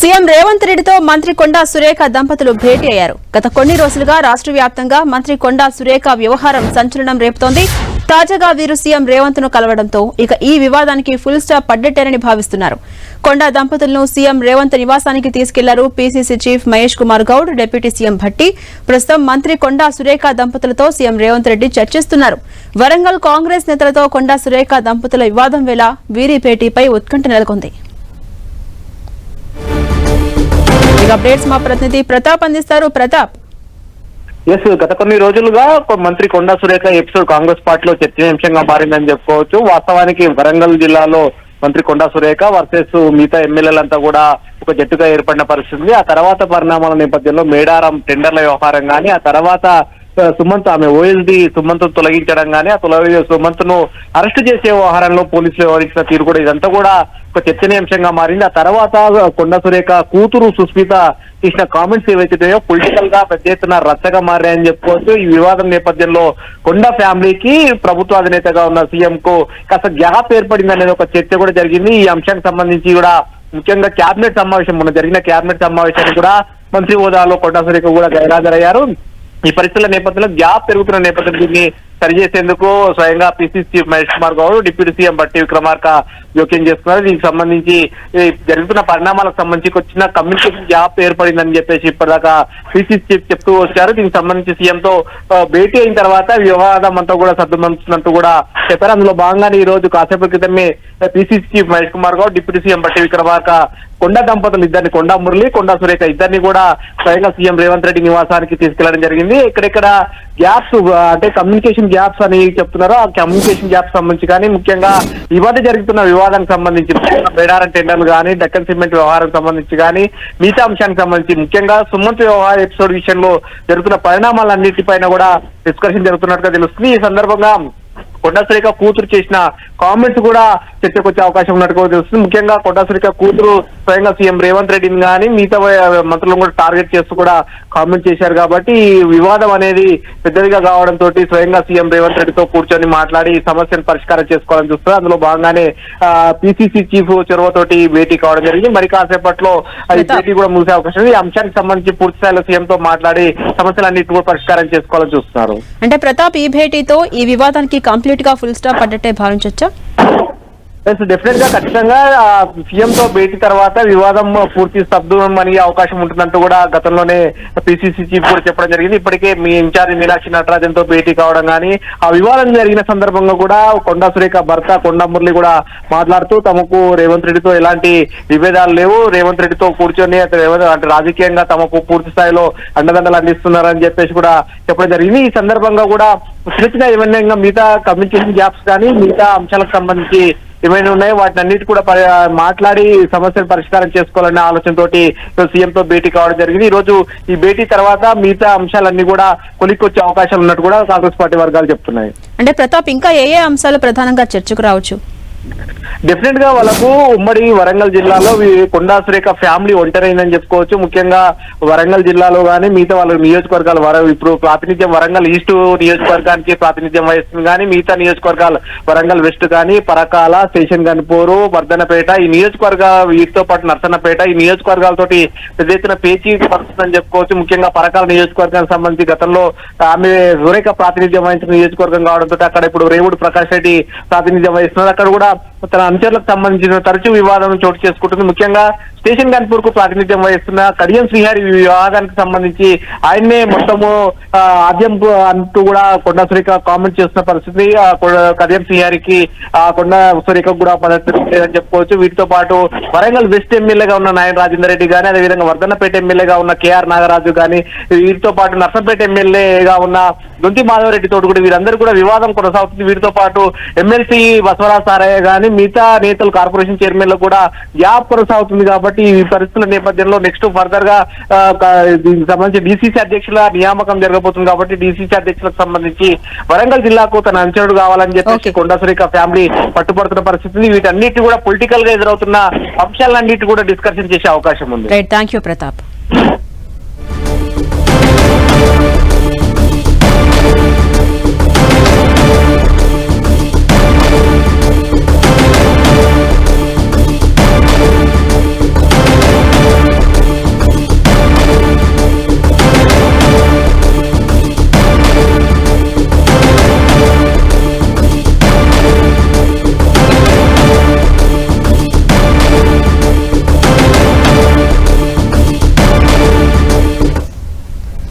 CM Revanth రెడ్డితో మంత్రి కొండా సురేఖ దంపతులు భేటీ అయ్యారు. గత కొన్ని రోజులుగా రాష్ట్ర వ్యాప్తంగా మంత్రి కొండా సురేఖ వ్యవహారం సంచలనం రేపుతోంది. తాజాగా వీరు సీఎం రేవంత్ను కలవడంతో ఇక ఈ వివాదానికి ఫుల్ స్టాప్ పడ్డట్టేనని భావిస్తున్నారు. కొండా దంపతులను సీఎం రేవంత్ నివాసానికి తీసుకెళ్ళారు. PCC chief Mahesh Kumar Goud deputy CM Bhatti. ప్రస్తుతం మంత్రి కొండా సురేఖ దంపతులతో సీఎం రేవంత్ రెడ్డి చర్చిస్తున్నారు. వరంగల్ కాంగ్రెస్ నేతలతో కొండా సురేఖ దంపతుల వివాదం వేళ వీరి భేటీపై ఉత్కంఠ నెలకొంది. ఇక అప్డేట్స్ మా ప్రతినిధి ప్రతాప్ అందిస్తారు. ప్రతాప్. ఎస్ గత కొన్ని రోజులుగా మంత్రి కొండా సురేఖ ఎపిసోడ్ కాంగ్రెస్ పార్టీలో చర్చనీయాంశంగా మారిందని చెప్పుకోవచ్చు. వాస్తవానికి వరంగల్ జిల్లాలో మంత్రి కొండా సురేఖ వర్సెస్ మిగతా ఎమ్మెల్యేలంతా కూడా ఒక జట్టుగా ఏర్పడిన పరిస్థితి ఉంది. ఆ తర్వాత పరిణామాల నేపథ్యంలో మేడారం టెండర్ల వ్యవహారం కానీ ఆ తర్వాత సుమంత్ ఆమె ఓఎల్డి సుమంత్ తొలగించడం కానీ ఆ తొలగి సుమంత్ను అరెస్ట్ చేసే వ్యవహారంలో పోలీసులు వ్యవహరించిన తీరు కూడా ఇదంతా కూడా ఒక చర్చనీయాంశంగా మారింది. ఆ తర్వాత కొండ సురేఖ కూతురు సుస్మిత చేసిన కామెంట్స్ ఏవైతే పొలిటికల్గా పెద్ద ఎత్తున రచ్చగా మారాయని చెప్పుకోవచ్చు. ఈ వివాదం నేపథ్యంలో కొండ ఫ్యామిలీకి ప్రభుత్వ అధినేతగా ఉన్న సీఎం కు కాస్త గ్యాప్ ఏర్పడింది అనేది ఒక చర్చ కూడా జరిగింది. ఈ అంశానికి సంబంధించి కూడా ముఖ్యంగా కేబినెట్ సమావేశం మొన్న జరిగిన కేబినెట్ సమావేశానికి కూడా మంత్రి హోదాలో కొండ సురేఖ కూడా గైరాజరయ్యారు. ఈ పరిస్థితుల నేపథ్యంలో గ్యాప్ పెరుగుతున్న నేపథ్యం దీన్ని సరిచేసేందుకు స్వయంగా PCC chief Mahesh Kumar Goud deputy CM Bhatti Vikramarka జోక్యం చేస్తున్నారు. దీనికి సంబంధించి జరుగుతున్న పరిణామాలకు సంబంధించి వచ్చిన కమ్యూనికేషన్ గ్యాప్ ఏర్పడిందని చెప్పేసి ఇప్పటిదాకా పిసిసి చీఫ్ చెప్తూ వచ్చారు. దీనికి సంబంధించి సీఎం తో భేటీ అయిన తర్వాత వివాదం అంతా కూడా సర్దుమంటున్నట్టు కూడా చెప్పారు. అందులో భాగంగానే ఈ రోజు కాసేపు క్రితమే PCC chief Mahesh Kumar Goud deputy CM Bhatti Vikramarka Konda దంపతులు ఇద్దరిని కొండా మురళి కొండ సురేఖ ఇద్దరిని కూడా స్వయంగా సీఎం రేవంత్ రెడ్డి నివాసానికి తీసుకెళ్ళడం జరిగింది. ఇక్కడెక్కడ గ్యాప్స్ అంటే కమ్యూనికేషన్ గ్యాప్స్ అని చెప్తున్నారు. ఆ కమ్యూనికేషన్ గ్యాప్స్ సంబంధించి కానీ ముఖ్యంగా ఇవాళ జరుగుతున్న వివాదానికి సంబంధించి ముఖ్యంగా టెండర్లు కానీ డక్కన్ సిమెంట్ వ్యవహారం సంబంధించి కానీ మిగతా అంశానికి సంబంధించి ముఖ్యంగా సుమంత్ వ్యవహార ఎపిసోడ్ విషయంలో జరుగుతున్న పరిణామాలన్నిటిపైన కూడా డిస్కషన్ జరుగుతున్నట్టుగా తెలుస్తుంది. ఈ సందర్భంగా కొండా కూతురు చేసిన కామెంట్స్ కూడా చర్చకు వచ్చే అవకాశం ఉన్నట్టుగా తెలుస్తుంది. ముఖ్యంగా కొండా కూతురు స్వయంగా సీఎం రేవంత్ రెడ్డిని కానీ మిగతా మంత్రులను కూడా టార్గెట్ చేస్తూ కూడా కామెంట్ చేశారు కాబట్టి ఈ వివాదం అనేది పెద్దదిగా కావడంతో స్వయంగా సీఎం రేవంత్ రెడ్డితో కూర్చొని మాట్లాడి ఈ సమస్యను పరిష్కారం చేసుకోవాలని చూస్తారు అందులో భాగంగానే పిసిసి చీఫ్ చొరవతోటి భేటీ కావడం జరిగింది. మరి కాసేపట్లో ఈ భేటీ కూడా ముగిసే అవకాశం ఉంది. ఈ అంశానికి సంబంధించి పూర్తి స్థాయిలో సీఎం తో మాట్లాడి సమస్యలన్నింటినీ కూడా పరిష్కారం చేసుకోవాలని చూస్తున్నారు. అంటే ప్రతాప్ ఈ భేటీతో ఈ వివాదానికి కంప్లీట్గా ఫుల్ స్టాప్ పడ్డట్టే భావించొచ్చా? ఎస్ డెఫినెట్గా ఖచ్చితంగా సీఎం తో భేటీ తర్వాత వివాదం పూర్తి స్తబ్దం అనే అవకాశం ఉంటుందంటూ కూడా గతంలోనే పిసిసి చీఫ్ కూడా చెప్పడం జరిగింది. ఇప్పటికే మీ ఇన్ఛార్జ్ మీనాక్షి నటరాజన్తో భేటీ కావడం కానీ ఆ వివాదం జరిగిన సందర్భంగా కూడా కొండా సురేఖ భర్త కొండా మురళి కూడా మాట్లాడుతూ తమకు రేవంత్ రెడ్డితో ఎలాంటి విభేదాలు లేవు. రేవంత్ రెడ్డితో కూర్చొని అంటే రాజకీయంగా తమకు పూర్తి స్థాయిలో అండదండలు అందిస్తున్నారని చెప్పేసి కూడా చెప్పడం జరిగింది. ఈ సందర్భంగా కూడా చిన్న చిన్న ఏమైనా మిగతా కమ్యూనికేషన్ గ్యాప్స్ కానీ మిగతా అంశాలకు సంబంధించి ఏమైనా ఉన్నాయో? వాటిని అన్నిటి కూడా మాట్లాడి సమస్యను పరిష్కారం చేసుకోవాలనే ఆలోచనతోటి సీఎం తో భేటీ కావడం జరిగింది. ఈ రోజు ఈ భేటీ తర్వాత మిగతా అంశాలన్నీ కూడా కొలిక్కొచ్చే అవకాశాలు ఉన్నట్టు కూడా కాంగ్రెస్ పార్టీ వర్గాలు చెప్తున్నాయి. అంటే ప్రతాప్ ఇంకా ఏ ఏ అంశాలు ప్రధానంగా చర్చకు రావచ్చు? డెఫినెట్గా వాళ్ళకు ఉమ్మడి వరంగల్ జిల్లాలో వీ- కొండా సురేఖ ఫ్యామిలీ ఒంటరైందని చెప్పుకోవచ్చు. ముఖ్యంగా వరంగల్ జిల్లాలో కానీ మిగతా వాళ్ళ నియోజకవర్గాలు వర ఇప్పుడు ప్రాతినిధ్యం వరంగల్ ఈస్ట్ నియోజకవర్గానికి ప్రాతినిధ్యం వహిస్తుంది కానీ మిగతా నియోజకవర్గాలు వరంగల్ వెస్ట్ కానీ పరకాల స్టేషన్ గన్పూరు వర్ధనపేట ఈ నియోజకవర్గ వీటితో పాటు నర్సన్నపేట ఈ నియోజకవర్గాలతోటి పెద్ద ఎత్తున పేచీ పరుస్తుందని చెప్పుకోవచ్చు. ముఖ్యంగా పరకాల నియోజకవర్గానికి సంబంధించి గతంలో ఆమె సురేఖ ప్రాతినిధ్యం వహించిన నియోజకవర్గం కావడంతో అక్కడ ఇప్పుడు రేవుడు ప్రకాష్ రెడ్డి ప్రాతినిధ్యం వహిస్తున్నారు. అక్కడ కూడా have తన అనుచరులకు సంబంధించిన తరచూ వివాదం చోటు చేసుకుంటుంది. ముఖ్యంగా స్టేషన్ గన్పూర్కు ప్రాతినిధ్యం వహిస్తున్న కడియం శ్రీహరి వివాదానికి సంబంధించి ఆయన్నే మొత్తము ఆద్యం అంటూ కూడా కొండ సురేఖ కామెంట్ చేస్తున్న పరిస్థితి. ఆ, కడియం శ్రీహరికి ఆ కొండ సురేఖ కూడా పద్ధతి లేదని చెప్పుకోవచ్చు. వీటితో పాటు వరంగల్ వెస్ట్ ఎమ్మెల్యేగా ఉన్న నాయన రాజేందర్ రెడ్డి కానీ అదేవిధంగా వర్ధన్నపేట ఎమ్మెల్యేగా ఉన్న కేఆర్ నాగరాజు కానీ వీటితో పాటు నర్సంపేట ఎమ్మెల్యేగా ఉన్న దొంతి మాధవరెడ్డి తోటి కూడా వీరందరూ కూడా వివాదం కొనసాగుతుంది. వీటితో పాటు ఎమ్మెల్సీ బసవరాజ్ సారయ్య కానీ మిగతా నేతలు కార్పొరేషన్ చైర్మన్లో కూడా గ్యాప్ కొనసాగుతుంది కాబట్టి ఈ పరిస్థితుల నేపథ్యంలో నెక్స్ట్ ఫర్దర్గా దీనికి సంబంధించి డీసీసీ అధ్యక్షుల నియామకం జరగబోతుంది కాబట్టి డీసీసీ అధ్యక్షులకు సంబంధించి వరంగల్ జిల్లాకు తన అంచనుడు కావాలని చెప్పేసి. కొండా సురేఖ ఫ్యామిలీ పట్టుబడుతున్న పరిస్థితి ఉంది. వీటన్నిటి కూడా పొలిటికల్గా ఎదురవుతున్న అంశాలన్నిటి కూడా డిస్కషన్ చేసే అవకాశం ఉంది థ్యాంక్ యూ ప్రతాప్